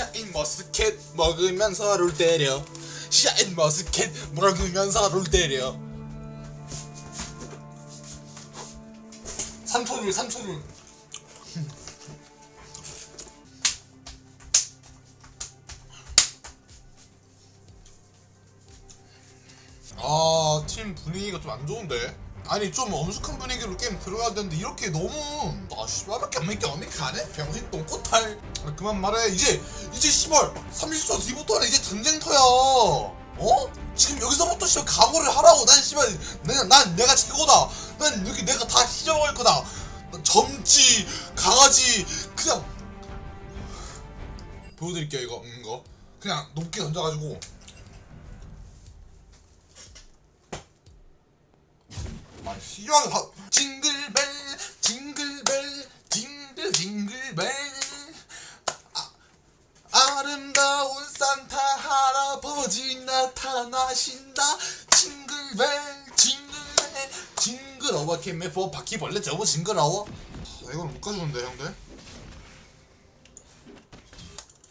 샤인 머스켓 먹으면서 롤 때려. 샤인 머스켓 먹으면서 롤 때려. 3초를 3초를 아, 팀 분위기가 좀 안 좋은데? 아니, 좀 엄숙한 분위기로 게임 들어가야 되는데, 이렇게 너무, 아, 씨발 밖에 안 믿게 안 믿게 안 해? 병신 똥꼬탈. 아, 그만 말해. 이제, 이제 씨발, 30초 뒤부터는 이제 전쟁터야. 어? 지금 여기서부터 씨발 각오를 하라고. 난 씨발, 내가, 난 내가 최고다. 난 여기 내가 다 휘저어갈 거다. 난 점지, 강아지, 그냥. 보여드릴게요, 이거, 음, 이거. 그냥 높게 던져가지고. 아, 희망 하 징글벨 징글벨 징글 징글벨. 아, 아름다운 산타 할아버지 나타나신다. 징글벨 징글벨. 징그러워 개매포 바퀴벌레 저거 징그러워? 아, 이거는 못 가져오는데 형들.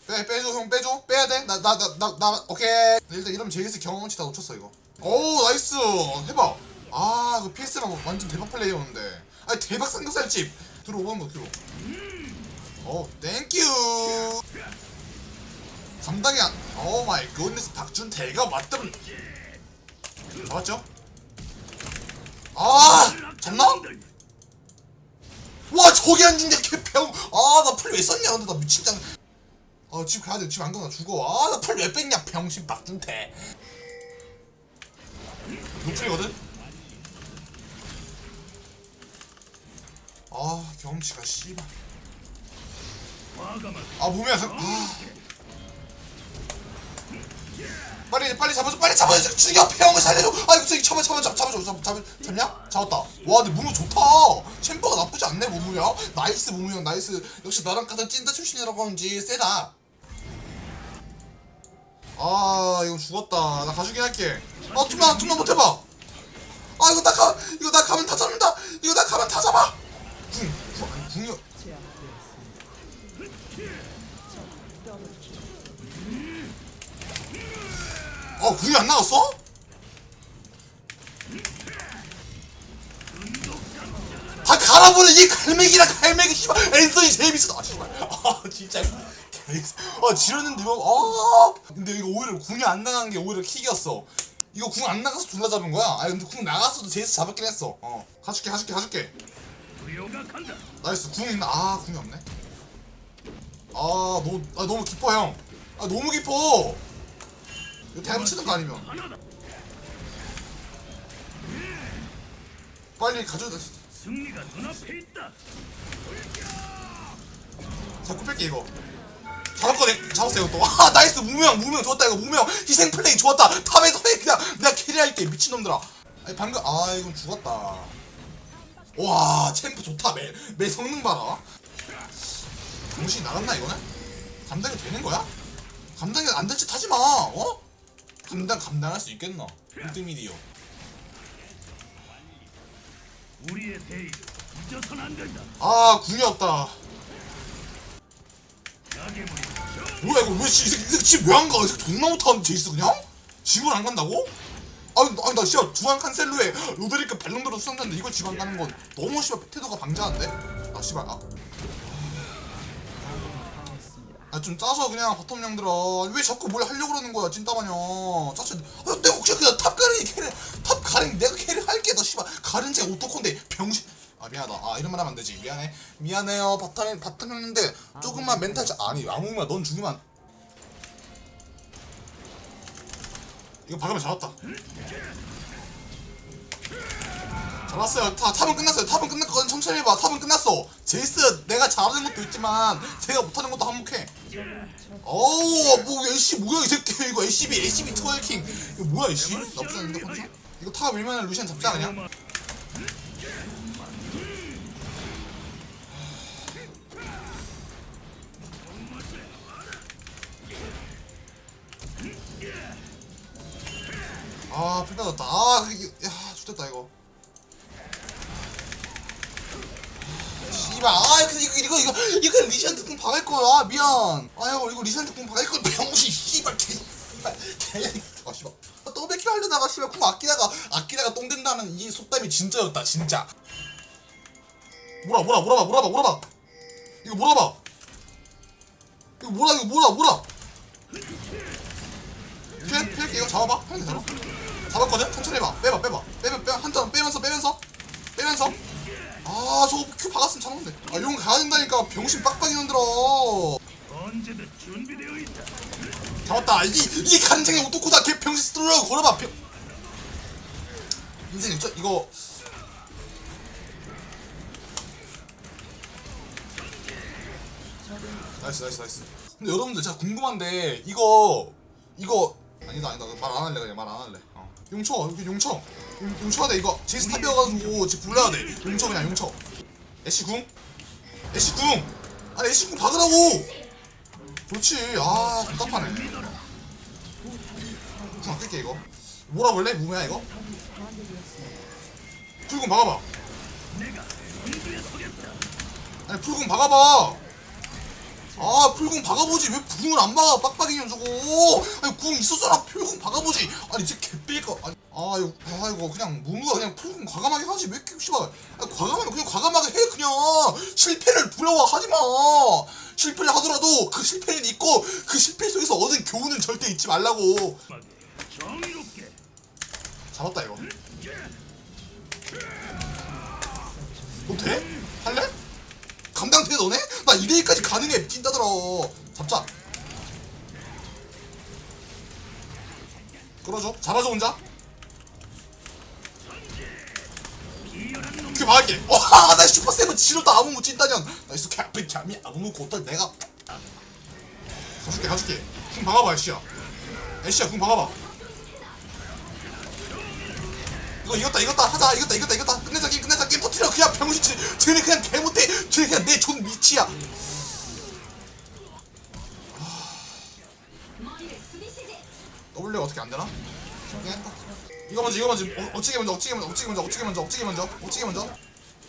빼 빼줘 형 빼줘. 빼야 돼나 나 나 나 나 오케이. 일단 이러면 제이스 경험치 다 놓쳤어 이거. 오 나이스. 해봐 아, 그 PS랑 완전 대박 플레이였는데. 아, 대박 삼겹살집 들어오는 거 들어. 어, 땡큐. 감당이 안. 오 마이 굿니스 박준태가 맞던. 잡았죠? 아, 잡나? 와, 저기 안 죽냐 개병. 아, 나 풀 왜 썼냐? 근데 나 미친 장. 아, 집 가야 돼. 집 안 가면 나 죽어. 아, 나 풀 왜 뺐냐? 병신 박준태. 노플이거든? 아 경치가 씨발. 아 몸이야 자, 아. 빨리 빨리 잡아줘 빨리 잡아줘. 죽여 병을 살려줘. 아 이거 저기 잡아 잡아 잡아 잡아 잡아 잡냐? 잡았다. 와 근데 무무 좋다. 챔버가 나쁘지 않네 무무야 나이스 무무형 나이스. 역시 나랑 같은 찐따 출신이라고 하는지 세다. 아 이거 죽었다. 나 가주긴 할게. 아 좀만 좀만 못해봐. 아 이거 나 가 이거 나 가면 다 잡는다. 이거 나 가면 다 잡아. 궁, 궁, 아니, 궁이 어 궁이 안 나왔어? 다 갈아버려. 이 갈매기랑 갈매기. 씨발 앤서니 재밌어 아 씨발. 아 진짜. 아 지렸는데 이거 아. 근데 이거 오히려 궁이 안 나간 게 오히려 킥이었어. 이거 궁 안 나가서 둘다 잡은 거야. 아 근데 궁 나갔어도 제이스 잡았긴 했어. 어. 가줄게 가줄게 가줄게 나이스 궁 있나? 아 궁이 없네. 아 너무 아 너무 깊어 형아 너무 깊어 이거 대박 치는 거 아니면. 빨리 가져야 돼 승리가 눈앞에 있다. 자꾸 뺄게 이거. 잡았거든 잡았어 이거 또 아 나이스. 무명 무명 좋았다 이거. 무명. 희생 플레이 좋았다. 탑에서 그냥 내가 캐리할게 미친 놈들아. 아니 방금 아 이건 죽었다 와 챔프 좋다 매, 매 성능 봐라 정신이 나갔나 이거는? 감당이 되는 거야? 감당이 안 될 짓 하지마 어? 감당 감당할 수 있겠나 1등 미디어 우리의 대의를 잊어선 안 된다. 아 궁이 없다 뭐야 이거 왜 씨, 이 새끼, 이 새끼 집왜 안 가? 이 새끼 존나 못하는 제이스 그냥? 집을 안 간다고? 아니 나 씨발 주한 칸셀로에 로드리크 발롱도로 수상자인데 이걸 집안 가는 건 너무 씨발 태도가 방자한데? 아 씨발 아. 아좀 짜서 그냥 바텀 형들아 왜 자꾸 뭘 하려고 그러는 거야 찐따마냥 짜서 아, 내가 혹시 그냥 탑 가랭이 캐리 탑 가랭이 내가 캐리 할게 너 씨발. 가른 제 오토콘데 병신. 아 미안하다. 아 이런 말 하면 안 되지. 미안해. 미안해요 바텀 바텀 형인데 조금만 멘탈 자 아니 아무마 넌 죽으면 이거 박으면 잡았다. 잡았어요. 타, 탑은 끝났어요. 탑은 끝났거든. 천천히 해봐. 탑은 끝났어. 제이스 내가 잘하는 것도 있지만 제가 못하는 것도 한몫해. 어우 뭐 AC 뭐야 이 새끼. 이거 ACB ACB 트월킹. 이거 뭐야 AC 나쁘지 않은데 컨디션? 이거 탑 밀면 루시안 잡자 그냥 아 불타졌다. 아 이거 야 죽겠다 이거. 씨발. 아 이거 이거 이거 이거 이거 리시한테 공 박을 거야. 미안. 아유 이거 리시한테 공 박을 거 병신 씨발 개 씨발 개 아 씨발. 아, 더블킬 하려다가 씨발 공 아끼다가 아끼다가 똥 된다는 이 속담이 진짜였다 진짜. 뭐라 뭐라 뭐라 뭐라 뭐라 이거 뭐라 봐. 이거 뭐라 이거 뭐라 뭐라 피해 피할게 이거 잡아봐. 피할게 잡아 잡았거든? 천천히 해봐. 빼봐 빼봐. 빼봐 빼 한턴 빼면서 빼면서 빼면서. 아 저거 큐 박았으면 잡는데. 아용 가야 된다니까. 병신 빡빡이 흔들어 언제든 준비되어 있다. 잡았다. 이게 이게 간쟁이 오토코다. 개 병신 스트로라고 걸어봐. 병 인생 저 이거. 나이스 나이스 나이스. 근데 여러분들 제가 궁금한데 이거 이거. 아니다 아니다. 말 안 할래 그냥. 말 안 할래. 어. 용쳐 용쳐 용, 용쳐야 돼 이거. 제이스 탑이어가지고 지금 불러야 돼. 용쳐 그냥 용쳐 애쉬 궁? 애쉬 궁. 아니 애쉬 궁 박으라고! 그렇지. 아 답답하네. 궁 아낄게 이거. 몰아볼래? 무매야 이거? 풀궁 박아봐. 아니 풀궁 박아봐 아 풀궁 박아보지. 왜 궁을 안 박아 빡빡이년 저거. 아니 궁 있었잖아. 풀궁 박아보지. 아니 진짜 개삐까? 아니 아 이거 아 이거 그냥 무무가 그냥 풀궁 과감하게 하지. 왜 이렇게 씨발. 아니 과감하게 그냥 과감하게 해 그냥. 실패를 두려워하지 마. 실패를 하더라도 그 실패는 있고 그 실패 속에서 얻은 교훈은 절대 잊지 말라고. 정의롭게. 잡았다 이거. 너 돼? 할래? 감당돼 너네? 나 2대2까지 가능해. 찐따들아 잡자. 끌어줘. 잡아줘 혼자. 그 막을게. 와나 슈퍼세븐 지렸다. 아무무 찐따년 나이스 캐피 캐미 아무무 곧다 내가. 가줄게 가줄게. 궁 박아봐 애쉬야. 애쉬야 궁 박아봐 이거 이겼다 이겼다 하자. 이겼다 이겼다 이겼다. 끝내자 게임 끝내자 게임. 터트려. 그냥 병신 치 쟤네 그냥 개 못해. 쟤네 그냥 내 존 미치야. W가 어떻게 안 되나? 그냥. 이거 먼저 이거 먼저. 어, 어찌게 먼저 어찌게 먼저 어찌게 먼저 어찌게 먼저 어찌게 먼저 어찌게 먼저.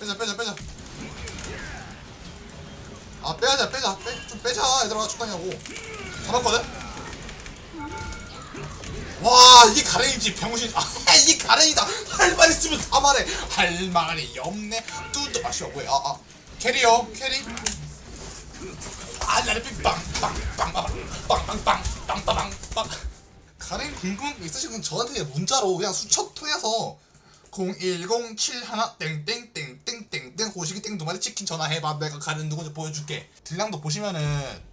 빼자 빼자 빼자. 아 빼자 빼자. 빼, 좀 빼자. 얘들아 하고. 잡았거든? 와 이게 가랭이지 병신. 아 이게 가랭이다. 할 말 있으면 다 말해. 할 말이 없네. 뚜뚜 마시오 뭐야. 아 아. 캐리어 캐리? 아 나를 빵빵빵빵빵빵빵빵빵 가랭 궁금한 거 있으시면 저한테 문자로 그냥 수첩 통해서 01071 땡땡땡땡땡땡 호식이 땡 두 마리 치킨 전화해봐. 내가 가는 누군지 보여줄게. 딜량도 보시면은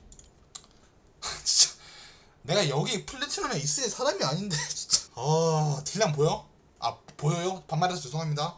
내가 여기 플래티넘에 있을 사람이 아닌데 진짜 아 딜량 보여? 아 보여요? 반말해서 죄송합니다